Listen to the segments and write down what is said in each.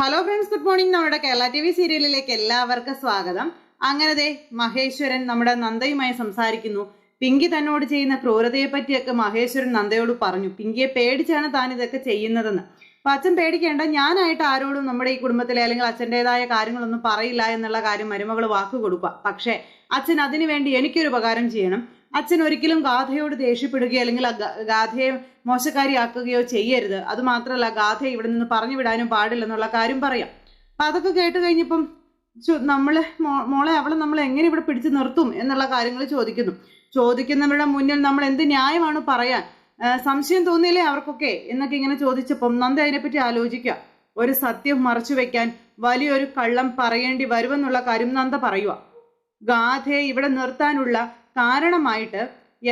Hello friends good morning നമ്മുടെ Kerala T V സീരിയലിലേക്ക് എല്ലാവർക്കും സ്വാഗതം. അങ്ങനെ ദേ മഹേശ്വരൻ നമ്മുടെ നന്ദയുമായി സംസാരിക്കുന്നു. പിങ്കി തന്നോട് ചെയ്യുന്ന ക്രൂരതയെ പറ്റിയൊക്കെ മഹേശ്വരൻ നന്ദയോട് പറഞ്ഞു. പിങ്കിയെ പേടിച്ചാണ് താൻ ഇതൊക്കെ ചെയ്യുന്നതെന്ന്. അപ്പൊ അച്ഛൻ പേടിക്കേണ്ട ഞാനായിട്ട് ആരോടും നമ്മുടെ ഈ കുടുംബത്തിലെ അല്ലെങ്കിൽ അച്ഛന്റെതായ കാര്യങ്ങളൊന്നും പറയില്ല എന്നുള്ള കാര്യം മരുമകൾ വാക്ക് കൊടുക്കുക. പക്ഷേ അച്ഛൻ അതിനു വേണ്ടി എനിക്കൊരു ഉപകാരം ചെയ്യണം. അച്ഛൻ ഒരിക്കലും ഗാഥയോട് ദേഷ്യപ്പെടുകയോ അല്ലെങ്കിൽ ഗാഥയെ മോശക്കാരിയാക്കുകയോ ചെയ്യരുത്. അത് മാത്രമല്ല ഗാഥ ഇവിടെ നിന്ന് പറഞ്ഞു വിടാനും പാടില്ലെന്നുള്ള കാര്യം പറയാം. അപ്പൊ അതൊക്കെ കേട്ട് കഴിഞ്ഞപ്പം നമ്മളെ മോളെ അവളെ നമ്മൾ എങ്ങനെ ഇവിടെ പിടിച്ചു നിർത്തും എന്നുള്ള കാര്യങ്ങൾ ചോദിക്കുന്നു. ചോദിക്കുന്നവരുടെ മുന്നിൽ നമ്മൾ എന്ത് ന്യായമാണ് പറയാൻ? സംശയം തോന്നിയില്ലേ അവർക്കൊക്കെ? എന്നൊക്കെ ഇങ്ങനെ ചോദിച്ചപ്പം നന്ദ അതിനെപ്പറ്റി ആലോചിക്കുക. ഒരു സത്യം മറച്ചു വെക്കാൻ വലിയൊരു കള്ളം പറയേണ്ടി വരുമെന്നുള്ള കാര്യം നന്ദ പറയുക. ഗാഥയെ ഇവിടെ നിർത്താനുള്ള കാരണമായിട്ട്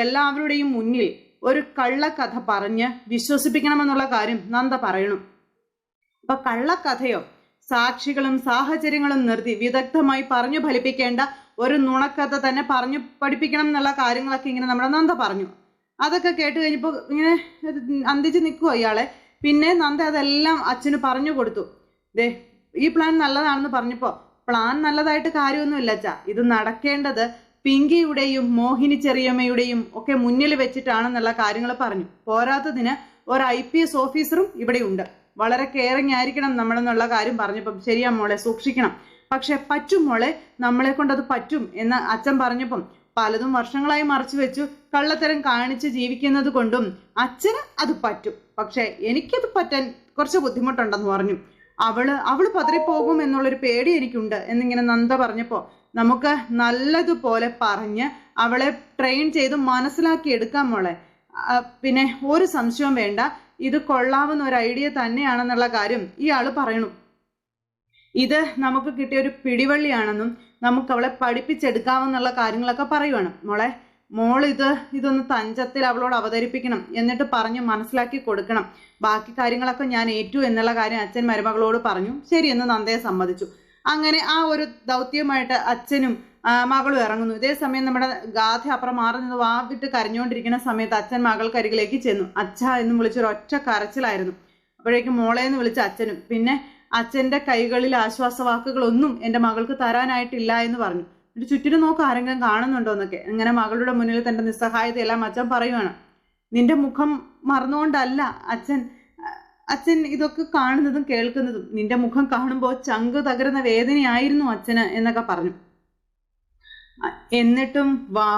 എല്ലാവരുടെയും മുന്നിൽ ഒരു കള്ളക്കഥ പറഞ്ഞ് വിശ്വസിപ്പിക്കണമെന്നുള്ള കാര്യം നന്ദ പറയണം. അപ്പൊ കള്ളക്കഥയോ സാക്ഷികളും സാഹചര്യങ്ങളും നിർത്തി വിദഗ്ധമായി പറഞ്ഞു ഫലിപ്പിക്കേണ്ട ഒരു നുണക്കഥ തന്നെ പറഞ്ഞു പഠിപ്പിക്കണം എന്നുള്ള കാര്യങ്ങളൊക്കെ ഇങ്ങനെ നമ്മുടെ നന്ദ പറഞ്ഞു. അതൊക്കെ കേട്ട് കഴിഞ്ഞപ്പോൾ ഇങ്ങനെ അന്തിച്ച് നിൽക്കുക ഇയാളെ. പിന്നെ നന്ദ അതെല്ലാം അച്ഛന് പറഞ്ഞു കൊടുത്തു. ദേ ഈ പ്ലാൻ നല്ലതാണെന്ന് പറഞ്ഞപ്പോൾ പ്ലാൻ നല്ലതായിട്ട് കാര്യമൊന്നുമില്ല അച്ഛാ. ഇത് നടക്കേണ്ടത് പിങ്കിയുടെയും മോഹിനി ചെറിയമ്മയുടെയും ഒക്കെ മുന്നിൽ വെച്ചിട്ടാണെന്നുള്ള കാര്യങ്ങൾ പറഞ്ഞു. പോരാത്തതിന് ഒരു ഐ പി എസ് ഓഫീസറും ഇവിടെയുണ്ട് വളരെ കെയറിങ് ആയിരിക്കണം നമ്മളെന്നുള്ള കാര്യം പറഞ്ഞപ്പം. ശരിയാ മോളെ സൂക്ഷിക്കണം. പക്ഷെ പറ്റും മോളെ നമ്മളെ കൊണ്ടത് പറ്റും എന്ന് അച്ഛൻ പറഞ്ഞപ്പം പലതും വർഷങ്ങളായി മറച്ചു വെച്ചു. കള്ളത്തരം കാണിച്ച് ജീവിക്കുന്നത് കൊണ്ടും അച്ഛന് അത് പറ്റും. പക്ഷെ എനിക്കത് പറ്റാൻ കുറച്ച് ബുദ്ധിമുട്ടുണ്ടെന്ന് പറഞ്ഞു. അവൾ അവൾ പതറിപ്പോകും എന്നുള്ളൊരു പേടി എനിക്കുണ്ട്. എന്നിങ്ങനെ നന്ദ പറഞ്ഞപ്പോൾ നമുക്ക് നല്ലതുപോലെ പറഞ്ഞ് അവളെ ട്രെയിൻ ചെയ്ത് മനസ്സിലാക്കി എടുക്കാം മോളെ. പിന്നെ ഒരു സംശയവും വേണ്ട. ഇത് കൊള്ളാവുന്ന ഒരു ഐഡിയ തന്നെയാണെന്നുള്ള കാര്യം ഇയാൾ പറയണു. ഇത് നമുക്ക് കിട്ടിയ ഒരു പിടിവള്ളിയാണെന്നും നമുക്ക് അവളെ പഠിപ്പിച്ചെടുക്കാമെന്നുള്ള കാര്യങ്ങളൊക്കെ പറയുവാണ്. മോളെ മോൾ ഇത് ഇതൊന്ന് തഞ്ചത്തിൽ അവളോട് അവതരിപ്പിക്കണം. എന്നിട്ട് പറഞ്ഞ് മനസ്സിലാക്കി കൊടുക്കണം. ബാക്കി കാര്യങ്ങളൊക്കെ ഞാൻ ഏറ്റു എന്നുള്ള കാര്യം അച്ഛൻ മരുമകളോട് പറഞ്ഞു. ശരി എന്ന് നന്ദയെ സമ്മതിച്ചു. അങ്ങനെ ആ ഒരു ദൗത്യമായിട്ട് അച്ഛനും മകളും ഇറങ്ങുന്നു. ഇതേ സമയം നമ്മുടെ ഗാഥ അപ്പുറം മാറി നിന്ന് വാവിട്ട് കരഞ്ഞുകൊണ്ടിരിക്കുന്ന സമയത്ത് അച്ഛൻ മകൾക്കരികിലേക്ക് ചെന്നു. അച്ഛ എന്ന് വിളിച്ചൊരു ഒറ്റ കരച്ചിലായിരുന്നു. അപ്പോഴേക്കും മോളെ എന്ന് വിളിച്ച അച്ഛനും പിന്നെ അച്ഛന്റെ കൈകളിൽ ആശ്വാസവാക്കുകളൊന്നും എന്റെ മകൾക്ക് തരാനായിട്ടില്ല എന്ന് പറഞ്ഞു. എന്നിട്ട് ചുറ്റിനും നോക്ക് ആരെങ്കിലും കാണുന്നുണ്ടോ എന്നൊക്കെ. ഇങ്ങനെ മകളുടെ മുന്നിൽ തന്റെ നിസ്സഹായതയെല്ലാം അച്ഛൻ പറയുവാണ്. നിന്റെ മുഖം മറന്നുകൊണ്ടല്ല അച്ഛൻ അച്ഛൻ ഇതൊക്കെ കാണുന്നതും കേൾക്കുന്നതും നിന്റെ മുഖം കാണുമ്പോൾ ചങ്ക് തകരുന്ന വേദനയായിരുന്നു അച്ഛന് എന്നൊക്കെ പറഞ്ഞു. എന്നിട്ടും വാ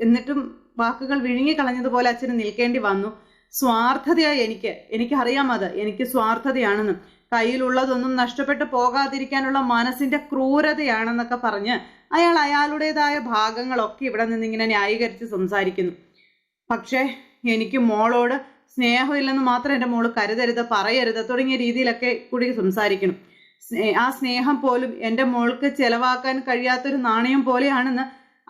എന്നിട്ടും വാക്കുകൾ വിഴുങ്ങിക്കളഞ്ഞതുപോലെ അച്ഛന് നിൽക്കേണ്ടി വന്നു. സ്വാർത്ഥതയായി എനിക്ക് എനിക്കറിയാം അത്. എനിക്ക് സ്വാർത്ഥതയാണെന്നും. കയ്യിലുള്ളതൊന്നും നഷ്ടപ്പെട്ടു പോകാതിരിക്കാനുള്ള മനസ്സിന്റെ ക്രൂരതയാണെന്നൊക്കെ പറഞ്ഞ് അയാൾ അയാളുടേതായ ഭാഗങ്ങളൊക്കെ ഇവിടെ നിന്ന് ഇങ്ങനെ ന്യായീകരിച്ച് സംസാരിക്കുന്നു. പക്ഷേ എനിക്ക് മോളോട് സ്നേഹമില്ലെന്ന് മാത്രം എന്റെ മോൾ കരുതരുത് പറയരുത് തുടങ്ങിയ രീതിയിലൊക്കെ കൂടി സംസാരിക്കണം. ആ സ്നേഹം പോലും എന്റെ മോൾക്ക് ചെലവാക്കാൻ കഴിയാത്തൊരു നാണയം പോലെയാണെന്ന്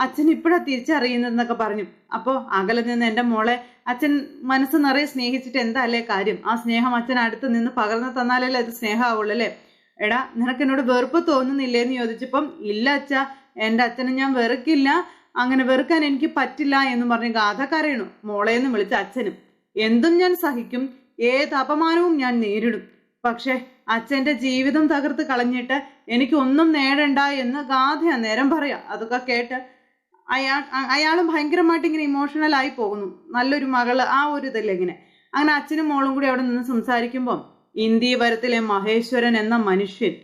അച്ഛൻ ഇപ്പോഴാണ് തിരിച്ചറിയുന്നതെന്നൊക്കെ പറഞ്ഞു. അപ്പോൾ അകലെ നിന്ന് എന്റെ മോളെ അച്ഛൻ മനസ്സ് നിറയെ സ്നേഹിച്ചിട്ട് എന്താ അല്ലേ കാര്യം? ആ സ്നേഹം അച്ഛൻ അടുത്ത് നിന്ന് പകർന്നു തന്നാലല്ലേ അത് സ്നേഹമാവുള്ളൂ അല്ലേ? എടാ നിനക്ക് എന്നോട് വെറുപ്പ് തോന്നുന്നില്ലേ എന്ന് ചോദിച്ചപ്പം ഇല്ല അച്ഛ എന്റെ അച്ഛനെ ഞാൻ വെറുക്കില്ല അങ്ങനെ വെറുക്കാൻ എനിക്ക് പറ്റില്ല എന്ന് പറഞ്ഞ് ഗാഥ കരയണു മോളെ എന്ന് വിളിച്ച അച്ഛനും. എന്തും ഞാൻ സഹിക്കും ഏത് അപമാനവും ഞാൻ നേരിടും. പക്ഷേ അച്ഛന്റെ ജീവിതം തകർത്ത് കളഞ്ഞിട്ട് എനിക്ക് ഒന്നും നേടണ്ട എന്ന് ഗാഥ അന്നേരം പറയാം. അതൊക്കെ കേട്ട് അയാൾ അയാളും ഭയങ്കരമായിട്ട് ഇങ്ങനെ ഇമോഷണൽ ആയി പോകുന്നു. നല്ലൊരു മകൾ ആ ഒരു ഇതില്ല ഇങ്ങനെ. അങ്ങനെ അച്ഛനും മോളും കൂടി അവിടെ നിന്ന് സംസാരിക്കുമ്പോൾ ഇന്ത്യവരത്തിലെ മഹേശ്വരൻ എന്ന മനുഷ്യൻ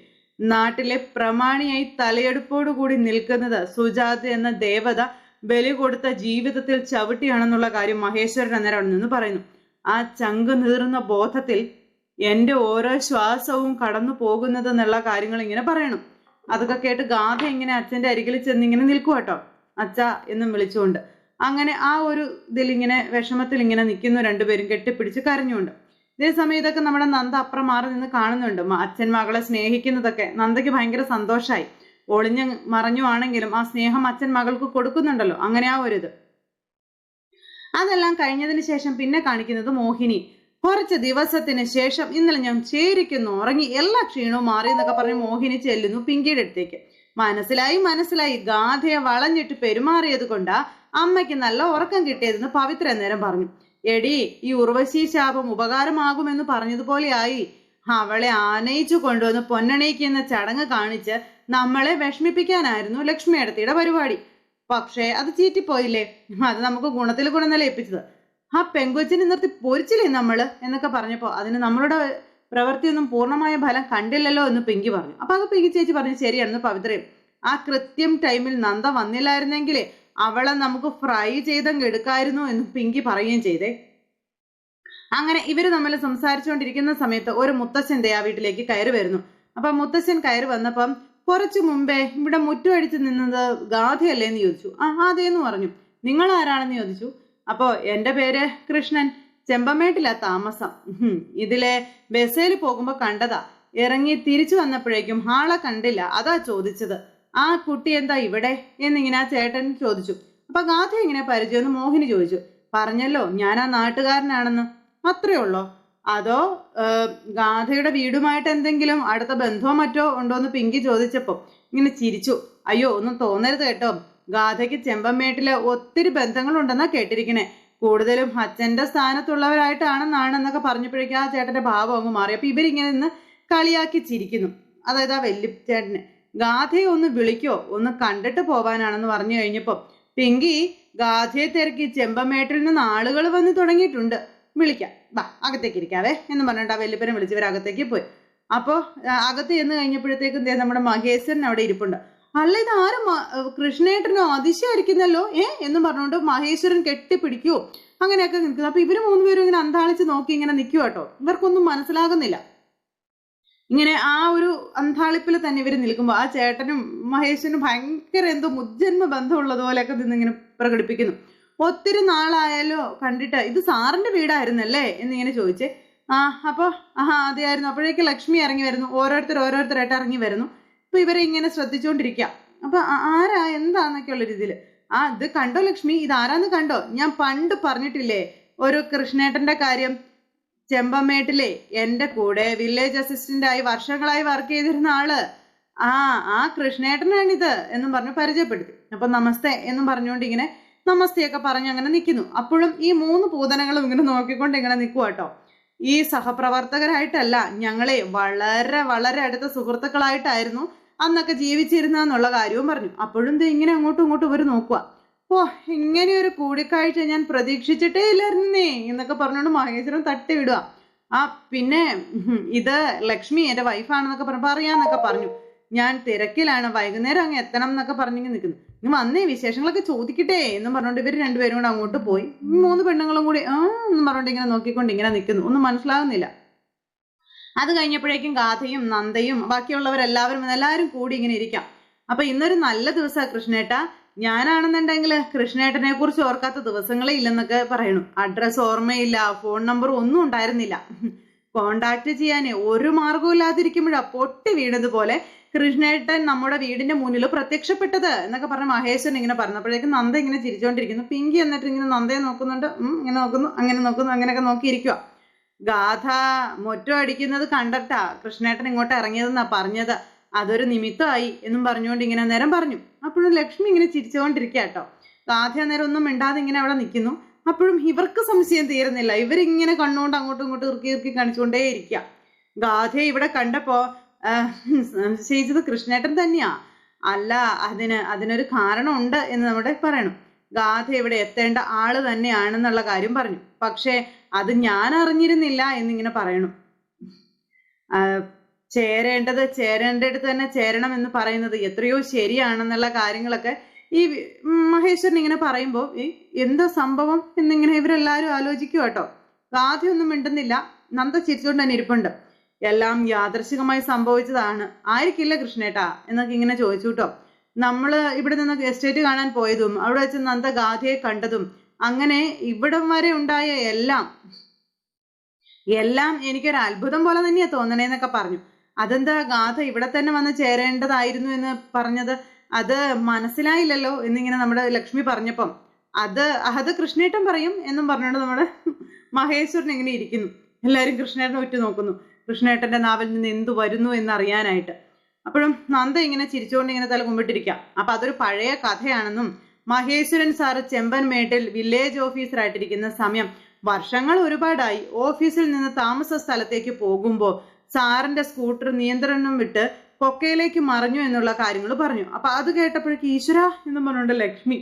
നാട്ടിലെ പ്രമാണിയായി തലയെടുപ്പോടു കൂടി നിൽക്കുന്നത് സുജാത എന്ന ദേവത ബലി കൊടുത്ത ജീവിതത്തിൽ ചവിട്ടിയാണെന്നുള്ള കാര്യം മഹേശ്വരൻ അന്നേരം അവിടെ നിന്ന് പറയുന്നു. ആ ചങ്ക് നീറുന്ന ബോധത്തിൽ എന്റെ ഓരോ ശ്വാസവും കടന്നു പോകുന്നത് എന്നുള്ള കാര്യങ്ങൾ ഇങ്ങനെ പറയണം. അതൊക്കെ കേട്ട് ഗാഥ ഇങ്ങനെ അച്ഛന്റെ അരികിൽ ചെന്ന് ഇങ്ങനെ നിൽക്കുക കേട്ടോ. അച്ഛ എന്നും വിളിച്ചുകൊണ്ട്. അങ്ങനെ ആ ഒരു ഇതിൽ ഇങ്ങനെ വിഷമത്തിൽ ഇങ്ങനെ നിൽക്കുന്നു രണ്ടുപേരും കെട്ടിപ്പിടിച്ച് കരഞ്ഞുകൊണ്ട്. ഇതേ സമയം ഇതൊക്കെ നമ്മുടെ നന്ദ അപ്പുറം മാറി നിന്ന് കാണുന്നുണ്ട്. അച്ഛൻ മകളെ സ്നേഹിക്കുന്നതൊക്കെ നന്ദയ്ക്ക് ഭയങ്കര സന്തോഷമായി ഒളിഞ്ഞ് മറഞ്ഞുവാണെങ്കിലും ആ സ്നേഹം അച്ഛൻ മകൾക്ക് കൊടുക്കുന്നുണ്ടല്ലോ. അങ്ങനെ ആ ഒരു ഇത് അതെല്ലാം കഴിഞ്ഞതിന് ശേഷം പിന്നെ കാണിക്കുന്നത് മോഹിനി. കുറച്ച് ദിവസത്തിന് ശേഷം ഇന്നലെ ഞാൻ ചേരിക്കുന്നു ഉറങ്ങി എല്ലാ ക്ഷീണവും മാറി എന്നൊക്കെ പറഞ്ഞ് മോഹിനി ചെല്ലുന്നു പിങ്കിയുടെ അടുത്തേക്ക്. മനസ്സിലായി മനസ്സിലായി. ഗാഥയെ വളഞ്ഞിട്ട് പെരുമാറിയത് കൊണ്ടാ അമ്മയ്ക്ക് നല്ല ഉറക്കം കിട്ടിയതെന്ന് പവിത്ര നേരം പറഞ്ഞു. എടി ഈ ഉർവശി ശാപം ഉപകാരമാകുമെന്ന് പറഞ്ഞതുപോലെയായി. അവളെ ആനയിച്ചു കൊണ്ടുവന്ന് പൊന്നണയിക്കുന്ന ചടങ്ങ് കാണിച്ച് നമ്മളെ വിഷമിപ്പിക്കാനായിരുന്നു ലക്ഷ്മി അടുത്തിയുടെ പരിപാടി. പക്ഷേ അത് ചീറ്റിപ്പോയില്ലേ? അത് നമുക്ക് ഗുണത്തിൽ ഗുണം നിലയിപ്പിച്ചത് ആ പെങ്കൊച്ചിനെ നിർത്തി പൊരിച്ചില്ലേ നമ്മൾ? എന്നൊക്കെ പറഞ്ഞപ്പോ അതിന് നമ്മളുടെ പ്രവൃത്തിയൊന്നും പൂർണമായ ഫലം കണ്ടില്ലല്ലോ എന്ന് പിങ്കി പറഞ്ഞു. അപ്പൊ അത് പിങ്കി ചേച്ചി പറഞ്ഞു ശരിയാണെന്ന് പവിത്രയും ആ കൃത്യം ടൈമിൽ നന്ദ വന്നില്ലായിരുന്നെങ്കിലേ അവളെ നമുക്ക് ഫ്രൈ ചെയ്തങ്ങ് എടുക്കായിരുന്നു എന്ന് പിങ്കി പറയുകയും ചെയ്തേ. അങ്ങനെ ഇവർ തമ്മിൽ സംസാരിച്ചുകൊണ്ടിരിക്കുന്ന സമയത്ത് ഒരു മുത്തശ്ശൻ ആ വീട്ടിലേക്ക് കയറി വരുന്നു. അപ്പൊ മുത്തശ്ശൻ കയറി വന്നപ്പം കുറച്ചു മുമ്പേ ഇവിടെ മുറ്റുമടിച്ച് നിന്നത് ഗാഥയല്ലേ എന്ന് ചോദിച്ചു. ആ അതേന്ന് പറഞ്ഞു. നിങ്ങൾ ആരാണെന്ന് ചോദിച്ചു. അപ്പോൾ എന്റെ പേര് കൃഷ്ണൻ. ചെമ്പമേട്ടിലാ താമസം. ഇതിലെ ബസ്സേൽ പോകുമ്പോ കണ്ടതാ. ഇറങ്ങി തിരിച്ചു വന്നപ്പോഴേക്കും ആളെ കണ്ടില്ല. അതാ ചോദിച്ചത്. ആ കുട്ടി എന്താ ഇവിടെ? എന്നിങ്ങനെ ആ ചേട്ടൻ ചോദിച്ചു. അപ്പൊ ഗാഥ എങ്ങനെ പരിചയമെന്ന് മോഹിനി ചോദിച്ചു. പറഞ്ഞല്ലോ ഞാൻ ആ നാട്ടുകാരനാണെന്ന്. അത്രേ ഉള്ളോ? അതോ ഗാഥയുടെ വീടുമായിട്ട് എന്തെങ്കിലും അടുത്ത ബന്ധമോ മറ്റോ ഉണ്ടോ എന്ന് പിങ്കി ചോദിച്ചപ്പോൾ ഇങ്ങനെ ചിരിച്ചു. അയ്യോ ഒന്നും തോന്നരുത് കേട്ടോ. ഗാഥയ്ക്ക് ചെമ്പമ്മേട്ടിൽ ഒത്തിരി ബന്ധങ്ങളുണ്ടെന്നാ കേട്ടിരിക്കണേ. കൂടുതലും അച്ഛന്റെ സ്ഥാനത്തുള്ളവരായിട്ടാണെന്നാണ് എന്നൊക്കെ പറഞ്ഞപ്പോഴേക്കും ആ ചേട്ടന്റെ ഭാവം അങ്ങ് മാറി. അപ്പൊ ഇവരിങ്ങനെ നിന്ന് കളിയാക്കി ചിരിക്കുന്നു. അതായത് ആ വല്യ ചേട്ടന് ഗാഥയെ ഒന്ന് വിളിക്കോ ഒന്ന് കണ്ടിട്ട് പോവാനാണെന്ന് പറഞ്ഞു കഴിഞ്ഞപ്പോൾ പിങ്കി ഗാഥയെ തിരക്കി ചെമ്പമേട്ടിൽ നിന്ന് ആളുകൾ വന്ന് തുടങ്ങിയിട്ടുണ്ട്. വിളിക്കാം. വാ അകത്തേക്ക് ഇരിക്കാവേ എന്ന് പറഞ്ഞിട്ട് ആ വല്യപ്പനെ വിളിച്ച് ഇവർ അകത്തേക്ക് പോയി. അപ്പോ ആ, അകത്ത് ചെന്ന് കഴിഞ്ഞപ്പോഴത്തേക്കും ദേ നമ്മുടെ മഹേശ്വരൻ അവിടെ ഇരിപ്പുണ്ട്. അല്ല ഇത് ആരും കൃഷ്ണേട്ടനോ അതിശയായിരിക്കുന്നല്ലോ? ഏ എന്ന് പറഞ്ഞുകൊണ്ട് മഹേശ്വരൻ കെട്ടിപ്പിടിക്കുവോ? അങ്ങനെയൊക്കെ നിൽക്കുന്നു. അപ്പൊ ഇവർ മൂന്നുപേരും ഇങ്ങനെ അന്താളിച്ച് നോക്കി ഇങ്ങനെ നിൽക്കുക കേട്ടോ. ഇവർക്കൊന്നും മനസ്സിലാകുന്നില്ല. ഇങ്ങനെ ആ ഒരു അന്താളിപ്പിൽ തന്നെ ഇവർ നിൽക്കുമ്പോൾ ആ ചേട്ടനും മഹേശ്വരനും ഭയങ്കര എന്തോ മുജ്ജന്മ ബന്ധമുള്ളത് പോലെയൊക്കെ നിന്നിങ്ങനെ പ്രകടിപ്പിക്കുന്നു. ഒത്തിരി നാളായാലോ കണ്ടിട്ട്. ഇത് സാറിന്റെ വീടായിരുന്നല്ലേ? എന്നിങ്ങനെ ചോദിച്ച്. ആ അപ്പൊ ആ അതെയായിരുന്നു. അപ്പോഴേക്ക് ലക്ഷ്മി ഇറങ്ങി വരുന്നു. ഓരോരുത്തർ ഓരോരുത്തരായിട്ട് ഇറങ്ങി വരുന്നു. അപ്പൊ ഇവരെ ഇങ്ങനെ ശ്രദ്ധിച്ചുകൊണ്ടിരിക്കുക അപ്പൊ ആരാ? എന്താന്നൊക്കെയുള്ള രീതിയിൽ ആ ഇത് കണ്ടോ ലക്ഷ്മി? ഇത് ആരാന്ന് കണ്ടോ? ഞാൻ പണ്ട് പറഞ്ഞിട്ടില്ലേ ഒരു കൃഷ്ണേട്ടന്റെ കാര്യം. ചെമ്പമേട്ടിലെ എന്റെ കൂടെ വില്ലേജ് അസിസ്റ്റന്റ് ആയി വർഷങ്ങളായി വർക്ക് ചെയ്തിരുന്ന ആൾ. ആ ആ കൃഷ്ണേട്ടനാണിത് എന്നും പറഞ്ഞു പരിചയപ്പെടുത്തി. അപ്പൊ നമസ്തേ എന്നും പറഞ്ഞുകൊണ്ട് ഇങ്ങനെ നമസ്തേയൊക്കെ പറഞ്ഞ് അങ്ങനെ നിൽക്കുന്നു അപ്പോഴും ഈ മൂന്ന് പൂതനങ്ങളും ഇങ്ങനെ നോക്കിക്കൊണ്ട് ഇങ്ങനെ നിൽക്കുക കേട്ടോ ഈ സഹപ്രവർത്തകരായിട്ടല്ല ഞങ്ങളെ വളരെ വളരെ അടുത്ത സുഹൃത്തുക്കളായിട്ടായിരുന്നു അന്നൊക്കെ ജീവിച്ചിരുന്നെന്നുള്ള കാര്യവും പറഞ്ഞു. അപ്പോഴും ഇത് ഇങ്ങനെ അങ്ങോട്ടും ഇങ്ങോട്ടും ഇവർ നോക്കുക ഓ ഇങ്ങനെ ഒരു കൂടിക്കാഴ്ച ഞാൻ പ്രതീക്ഷിച്ചിട്ടേ ഇല്ലായിരുന്നേ എന്നൊക്കെ പറഞ്ഞുകൊണ്ട് മഹേശ്വരൻ തട്ടി വിടുക ആ പിന്നെ ഇത് ലക്ഷ്മി എന്റെ വൈഫാണെന്നൊക്കെ പറഞ്ഞു പറയാന്നൊക്കെ പറഞ്ഞു. ഞാൻ തിരക്കിലാണ് വൈകുന്നേരം അങ്ങ് എത്തണം എന്നൊക്കെ പറഞ്ഞിങ്ങനെ നിൽക്കുന്നു ഇനി വന്നേ വിശേഷങ്ങളൊക്കെ ചോദിക്കട്ടെ എന്നും പറഞ്ഞോണ്ട് ഇവർ രണ്ടുപേരും കൂടെ അങ്ങോട്ട് പോയി. മൂന്ന് പെണ്ണുങ്ങളും കൂടി ആ എന്ന് പറഞ്ഞുകൊണ്ട് ഇങ്ങനെ നോക്കിക്കൊണ്ട് ഇങ്ങനെ നിൽക്കുന്നു ഒന്നും മനസ്സിലാകുന്നില്ല അത് കഴിഞ്ഞപ്പോഴേക്കും ഗാഥയും നന്ദയും ബാക്കിയുള്ളവരെല്ലാവരും എല്ലാവരും കൂടി ഇങ്ങനെ ഇരിക്കാം. അപ്പൊ ഇന്നൊരു നല്ല ദിവസമാണ് കൃഷ്ണേട്ട. ഞാനാണെന്നുണ്ടെങ്കിൽ കൃഷ്ണേട്ടനെ കുറിച്ച് ഓർക്കാത്ത ദിവസങ്ങളേ ഇല്ലെന്നൊക്കെ പറയണു. അഡ്രസ്സ് ഓർമ്മയില്ല ഫോൺ നമ്പർ ഒന്നും ഉണ്ടായിരുന്നില്ല. കോണ്ടാക്ട് ചെയ്യാനേ ഒരു മാർഗവും ഇല്ലാതിരിക്കുമ്പോഴാ പൊട്ടി വീണതുപോലെ കൃഷ്ണേട്ടൻ നമ്മുടെ വീടിന്റെ മുന്നിൽ പ്രത്യക്ഷപ്പെട്ടത് എന്നൊക്കെ പറഞ്ഞ മഹേശ്വരൻ ഇങ്ങനെ പറഞ്ഞപ്പോഴേക്കും നന്ദ ഇങ്ങനെ ചിരിച്ചോണ്ടിരിക്കുന്നു. പിങ്കി എന്നിട്ട് ഇങ്ങനെ നന്ദയെ നോക്കുന്നുണ്ട്. ഇങ്ങനെ നോക്കുന്നു അങ്ങനെ നോക്കുന്നു അങ്ങനെയൊക്കെ നോക്കിയിരിക്കുക ഗാഥ മൊറ്റം അടിക്കുന്നത് കണ്ടിട്ടാ കൃഷ്ണേട്ടൻ ഇങ്ങോട്ട് ഇറങ്ങിയതെന്നാ പറഞ്ഞത്. അതൊരു നിമിത്തമായി എന്നും പറഞ്ഞുകൊണ്ട് ഇങ്ങനെ നേരം പറഞ്ഞു. അപ്പോഴും ലക്ഷ്മി ഇങ്ങനെ ചിരിച്ചുകൊണ്ടിരിക്കുക കേട്ടോ. ഗാഥ നേരം ഒന്നും മിണ്ടാതെ ഇങ്ങനെ അവിടെ നിൽക്കുന്നു. അപ്പോഴും ഇവർക്ക് സംശയം തീരുന്നില്ല. ഇവരിങ്ങനെ കണ്ണുകൊണ്ട് അങ്ങോട്ടും ഇങ്ങോട്ടും ഇറുക്കി ഇറുക്കി കാണിച്ചുകൊണ്ടേ ഇരിക്കുക ഗാഥയെ ഇവിടെ കണ്ടപ്പോ ആ, കൃഷ്ണേട്ടൻ തന്നെയാ. അല്ല അതിന് അതിനൊരു കാരണമുണ്ട് എന്ന് നമ്മുടെ പറയണം. ഗാഥ ഇവിടെ എത്തേണ്ട ആൾ തന്നെയാണെന്നുള്ള കാര്യം പറഞ്ഞു. പക്ഷേ അത് ഞാൻ അറിഞ്ഞിരുന്നില്ല എന്നിങ്ങനെ പറയണം. ചേരേണ്ടത് ചേരേണ്ടടുത്ത് തന്നെ ചേരണം എന്ന് പറയുന്നത് എത്രയോ ശരിയാണെന്നുള്ള കാര്യങ്ങളൊക്കെ ഈ മഹേശ്വരൻ ഇങ്ങനെ പറയുമ്പോൾ ഈ എന്താ സംഭവം? എന്നിങ്ങനെ ഇവരെല്ലാവരും ആലോചിക്കുക കേട്ടോ ആദ്യമൊന്നും മിണ്ടുന്നില്ല. നന്ദ ചിരിച്ചുകൊണ്ട് തന്നെ ഇരിപ്പുണ്ട്. എല്ലാം യാദർശികമായി സംഭവിച്ചതാണ്. ആയിരിക്കില്ല കൃഷ്ണേട്ടാ എന്നൊക്കെ ഇങ്ങനെ ചോദിച്ചു കേട്ടോ നമ്മൾ ഇവിടെ നിന്ന് എസ്റ്റേറ്റ് കാണാൻ പോയതും അവിടെ വെച്ച് നന്ദ ഗാഥയെ കണ്ടതും അങ്ങനെ ഇവിടം വരെ ഉണ്ടായ എല്ലാം എല്ലാം എനിക്കൊരു അത്ഭുതം പോലെ തന്നെയാ തോന്നണേന്നൊക്കെ പറഞ്ഞു. അതെന്താ ഗാഥ ഇവിടെ തന്നെ വന്ന് ചേരേണ്ടതായിരുന്നു എന്ന് പറഞ്ഞത്? അത് മനസ്സിലായില്ലല്ലോ എന്നിങ്ങനെ നമ്മുടെ ലക്ഷ്മി പറഞ്ഞപ്പം. അത് അത് കൃഷ്ണേട്ടൻ പറയും എന്നും പറഞ്ഞുകൊണ്ട് നമ്മുടെ മഹേശ്വരൻ എങ്ങനെ ഇരിക്കുന്നു. എല്ലാവരും കൃഷ്ണേട്ടനെ ഉറ്റു നോക്കുന്നു. കൃഷ്ണേട്ടന്റെ നാവിൽ നിന്ന് എന്തു വരുന്നു എന്നറിയാനായിട്ട്. അപ്പോഴും നന്ദ ഇങ്ങനെ ചിരിച്ചുകൊണ്ട് ഇങ്ങനെ തല കുമ്പിട്ടിരിക്കാം. അപ്പൊ അതൊരു പഴയ കഥയാണെന്നും മഹേശ്വരൻ സാറ് ചെമ്പൻമേട്ടിൽ വില്ലേജ് ഓഫീസറായിട്ടിരിക്കുന്ന സമയം വർഷങ്ങൾ ഒരുപാടായി. ഓഫീസിൽ നിന്ന് താമസ സ്ഥലത്തേക്ക് പോകുമ്പോൾ സാറിന്റെ സ്കൂട്ടർ നിയന്ത്രണം വിട്ട് കൊക്കയിലേക്ക് മറിഞ്ഞു എന്നുള്ള കാര്യങ്ങൾ പറഞ്ഞു. അപ്പൊ അത് കേട്ടപ്പോഴേക്ക് ഈശ്വര എന്ന് പറഞ്ഞുകൊണ്ട് ലക്ഷ്മി.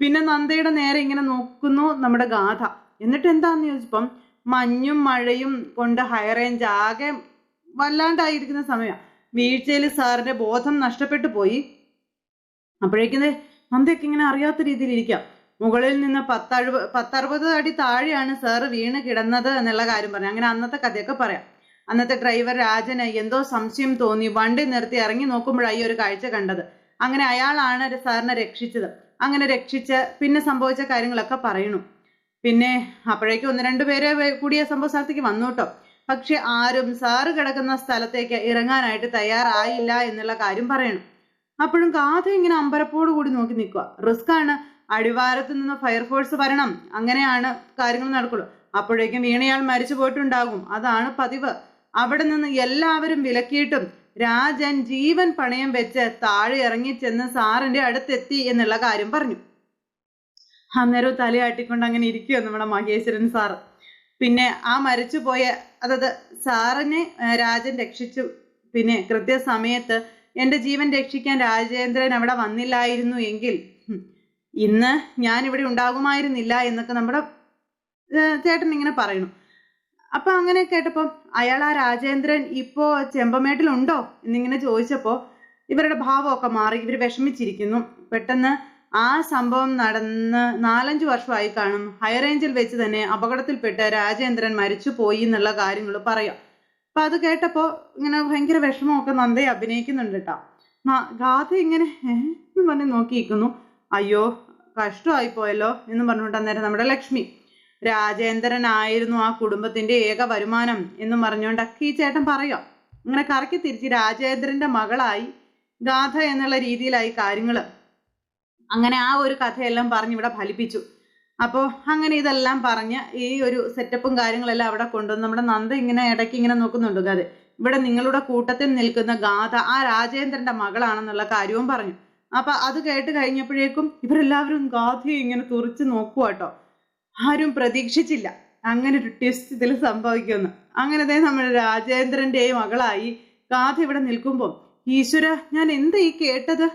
പിന്നെ നന്ദയുടെ നേരെ ഇങ്ങനെ നോക്കുന്നു നമ്മുടെ ഗാഥ. എന്നിട്ട് എന്താന്ന് ചോദിച്ചപ്പം മഞ്ഞും മഴയും കൊണ്ട് ഹൈ റേഞ്ച് ആകെ വല്ലാണ്ടായിരിക്കുന്ന സമയം. വീഴ്ചയിൽ സാറിന്റെ ബോധം നഷ്ടപ്പെട്ടു പോയി. അപ്പോഴേക്കും ദേ നന്ദയൊക്കെ ഇങ്ങനെ അറിയാത്ത രീതിയിൽ ഇരിക്കാം. മുകളിൽ നിന്ന് പത്തഴുപ പത്തറുപത് അടി താഴെയാണ് സാറ് വീണ് കിടന്നത് എന്നുള്ള കാര്യം പറഞ്ഞു. അങ്ങനെ അന്നത്തെ കഥയൊക്കെ പറയാം. അന്നത്തെ ഡ്രൈവർ രാജന് എന്തോ സംശയം തോന്നി. വണ്ടി നിർത്തി ഇറങ്ങി നോക്കുമ്പോഴായി ഒരു കാഴ്ച കണ്ടത്. അങ്ങനെ അയാളാണ് സാറിനെ രക്ഷിച്ചത്. അങ്ങനെ രക്ഷിച്ച് പിന്നെ സംഭവിച്ച കാര്യങ്ങളൊക്കെ പറയണു പിന്നെ അപ്പോഴേക്കും ഒന്ന് രണ്ട് പേരെ കൂടിയ സംഭവ സ്ഥലത്തേക്ക് വന്നു കേട്ടോ. പക്ഷെ ആരും സാറ് കിടക്കുന്ന സ്ഥലത്തേക്ക് ഇറങ്ങാനായിട്ട് തയ്യാറായില്ല എന്നുള്ള കാര്യം പറയണം. അപ്പോഴും കാഥ ഇങ്ങനെ അമ്പരപ്പോട് കൂടി നോക്കി നിൽക്കുക റിസ്ക് ആണ്. അടിവാരത്ത് നിന്ന് ഫയർഫോഴ്സ് വരണം. അങ്ങനെയാണ് കാര്യങ്ങൾ നടക്കുള്ളൂ. അപ്പോഴേക്കും വീണയാൾ മരിച്ചു പോയിട്ടുണ്ടാകും. അതാണ് പതിവ്. അവിടെ നിന്ന് എല്ലാവരും വിലക്കിയിട്ടും രാജൻ ജീവൻ പണയം വെച്ച് താഴെ ഇറങ്ങി ചെന്ന് സാറിന്റെ അടുത്തെത്തി എന്നുള്ള കാര്യം പറഞ്ഞു. അന്നേരം തലയാട്ടിക്കൊണ്ട് അങ്ങനെ ഇരിക്കുമോ നമ്മുടെ മഹേശ്വരൻ സാറ് പിന്നെ ആ മരിച്ചുപോയ അതായത് സാറിനെ രാജൻ രക്ഷിച്ചു. പിന്നെ കൃത്യസമയത്ത് എന്റെ ജീവൻ രക്ഷിക്കാൻ രാജേന്ദ്രൻ അവിടെ വന്നില്ലായിരുന്നു എങ്കിൽ ഇന്ന് ഞാൻ ഇവിടെ ഉണ്ടാകുമായിരുന്നില്ല എന്നൊക്കെ നമ്മുടെ ചേട്ടൻ ഇങ്ങനെ പറയുന്നു. അപ്പൊ അങ്ങനെ കേട്ടപ്പോ അയാൾ ആ രാജേന്ദ്രൻ ഇപ്പോ ചെമ്പമേട്ടിലുണ്ടോ എന്നിങ്ങനെ ചോദിച്ചപ്പോ ഇവരുടെ ഭാവമൊക്കെ മാറി ഇവർ വിഷമിച്ചിരിക്കുന്നു. പെട്ടെന്ന് ആ സംഭവം നടന്ന് നാലഞ്ച് വർഷമായി കാണും. ഹൈറേഞ്ചിൽ വെച്ച് തന്നെ അപകടത്തിൽപ്പെട്ട് രാജേന്ദ്രൻ മരിച്ചു പോയി എന്നുള്ള കാര്യങ്ങൾ പറയാം. അപ്പൊ അത് കേട്ടപ്പോ ഇങ്ങനെ ഭയങ്കര വിഷമമൊക്കെ നന്ദയെ അഭിനയിക്കുന്നുണ്ട് കേട്ടോ ഗാഥ ഇങ്ങനെ എന്ന് പറഞ്ഞ് നോക്കിയിരിക്കുന്നു. അയ്യോ കഷ്ടമായി പോയല്ലോ എന്ന് പറഞ്ഞുകൊണ്ട് അന്നേരം നമ്മുടെ ലക്ഷ്മി രാജേന്ദ്രനായിരുന്നു ആ കുടുംബത്തിന്റെ ഏക വരുമാനം എന്നും പറഞ്ഞുകൊണ്ടൊക്കെ ഈ ചേട്ടൻ പറയാം അങ്ങനെ കറക്കി തിരിച്ച് രാജേന്ദ്രന്റെ മകളായി ഗാഥ എന്നുള്ള രീതിയിലായി കാര്യങ്ങൾ അങ്ങനെ ആ ഒരു കഥയെല്ലാം പറഞ്ഞ് ഇവിടെ ഫലിപ്പിച്ചു. അപ്പോൾ അങ്ങനെ ഇതെല്ലാം പറഞ്ഞ് ഈ ഒരു സെറ്റപ്പും കാര്യങ്ങളെല്ലാം അവിടെ കൊണ്ടുവന്ന് നമ്മുടെ നന്ദ ഇങ്ങനെ ഇടയ്ക്ക് ഇങ്ങനെ നോക്കുന്നുണ്ട് ഗാഥ. ഇവിടെ നിങ്ങളുടെ കൂട്ടത്തിൽ നിൽക്കുന്ന ഗാഥ ആ രാജേന്ദ്രന്റെ മകളാണെന്നുള്ള കാര്യവും പറഞ്ഞു. അപ്പൊ അത് കേട്ട് കഴിഞ്ഞപ്പോഴേക്കും ഇവരെല്ലാവരും ഗാഥയെ ഇങ്ങനെ തുറിച്ചു നോക്കുക കേട്ടോ ആരും പ്രതീക്ഷിച്ചില്ല. അങ്ങനെ ഒരു ട്വിസ്റ്റ് ഇതിൽ സംഭവിക്കുമെന്ന്. അങ്ങനെ ദേ നമ്മുടെ രാജേന്ദ്രന്റെയും മകളായി കാഥ ഇവിടെ നിൽക്കുമ്പോൾ ഈശ്വര ഞാൻ എന്താ ഈ കേട്ടത്?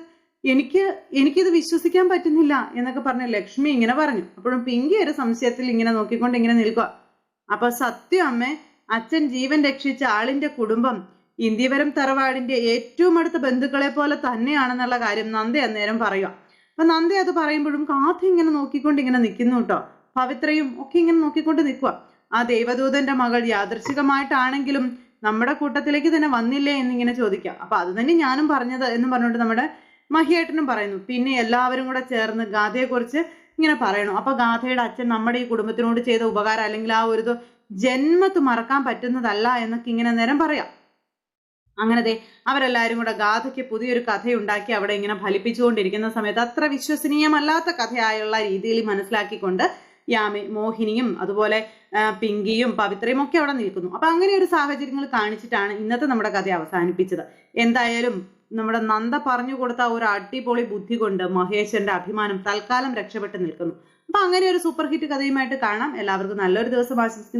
എനിക്ക് എനിക്കിത് വിശ്വസിക്കാൻ പറ്റുന്നില്ല എന്നൊക്കെ പറഞ്ഞ ലക്ഷ്മി ഇങ്ങനെ പറഞ്ഞു. അപ്പോഴും പിങ്കി ഒരു സംശയത്തിൽ ഇങ്ങനെ നോക്കിക്കൊണ്ട് ഇങ്ങനെ നിൽക്കുക അപ്പൊ സത്യം അമ്മേ അച്ഛൻ ജീവൻ രക്ഷിച്ച ആളിന്റെ കുടുംബം ഇന്ത്യവരം തറവാടിന്റെ ഏറ്റവും അടുത്ത ബന്ധുക്കളെ പോലെ തന്നെയാണെന്നുള്ള കാര്യം നന്ദി അന്നേരം പറയുക അപ്പൊ നന്ദി അത് പറയുമ്പോഴും കാഥ ഇങ്ങനെ നോക്കിക്കൊണ്ട് ഇങ്ങനെ നിൽക്കുന്നു കേട്ടോ. പവിത്രയും ഒക്കെ ഇങ്ങനെ നോക്കിക്കൊണ്ട് നിൽക്കുക. ആ ദൈവദൂതന്റെ മകൾ യാദൃശികമായിട്ടാണെങ്കിലും നമ്മുടെ കൂട്ടത്തിലേക്ക് തന്നെ വന്നില്ലേ എന്നിങ്ങനെ ചോദിക്കുക. അപ്പൊ അത് തന്നെ ഞാനും പറഞ്ഞത് എന്ന് പറഞ്ഞുകൊണ്ട് നമ്മുടെ മഹിയേട്ടനും പറയുന്നു. പിന്നെ എല്ലാവരും കൂടെ ചേർന്ന് ഗാഥയെക്കുറിച്ച് ഇങ്ങനെ പറയണു. അപ്പൊ ഗാഥയുടെ അച്ഛൻ നമ്മുടെ ഈ കുടുംബത്തിനോട് ചെയ്ത ഉപകാരം അല്ലെങ്കിൽ ആ ഒരു ജന്മത്ത് മറക്കാൻ പറ്റുന്നതല്ല എന്നൊക്കെ ഇങ്ങനെ നേരം പറയാം. അങ്ങനെ ദേ അവരെല്ലാവരും കൂടെ ഗാഥയ്ക്ക് പുതിയൊരു കഥയുണ്ടാക്കി അവിടെ ഇങ്ങനെ ഫലിപ്പിച്ചുകൊണ്ടിരിക്കുന്ന സമയത്ത് അത്ര വിശ്വസനീയമല്ലാത്ത കഥയായുള്ള രീതിയിൽ മനസ്സിലാക്കിക്കൊണ്ട് യാമി മോഹിനിയും അതുപോലെ പിങ്കിയും പവിത്രയും ഒക്കെ അവിടെ നിൽക്കുന്നു. അപ്പൊ അങ്ങനെ ഒരു സാഹചര്യങ്ങൾ കാണിച്ചിട്ടാണ് ഇന്നത്തെ നമ്മുടെ കഥ അവസാനിപ്പിച്ചത്. എന്തായാലും നമ്മുടെ നന്ദ പറഞ്ഞു കൊടുത്ത ഒരു അടിപൊളി ബുദ്ധി കൊണ്ട് മഹേശ്വരന്റെ അഭിമാനം തൽക്കാലം രക്ഷപ്പെട്ട് നിൽക്കുന്നു. അപ്പൊ അങ്ങനെ ഒരു സൂപ്പർ ഹിറ്റ് കഥയുമായിട്ട് കാണാം. എല്ലാവർക്കും നല്ലൊരു ദിവസം ആശംസിക്കുന്നു.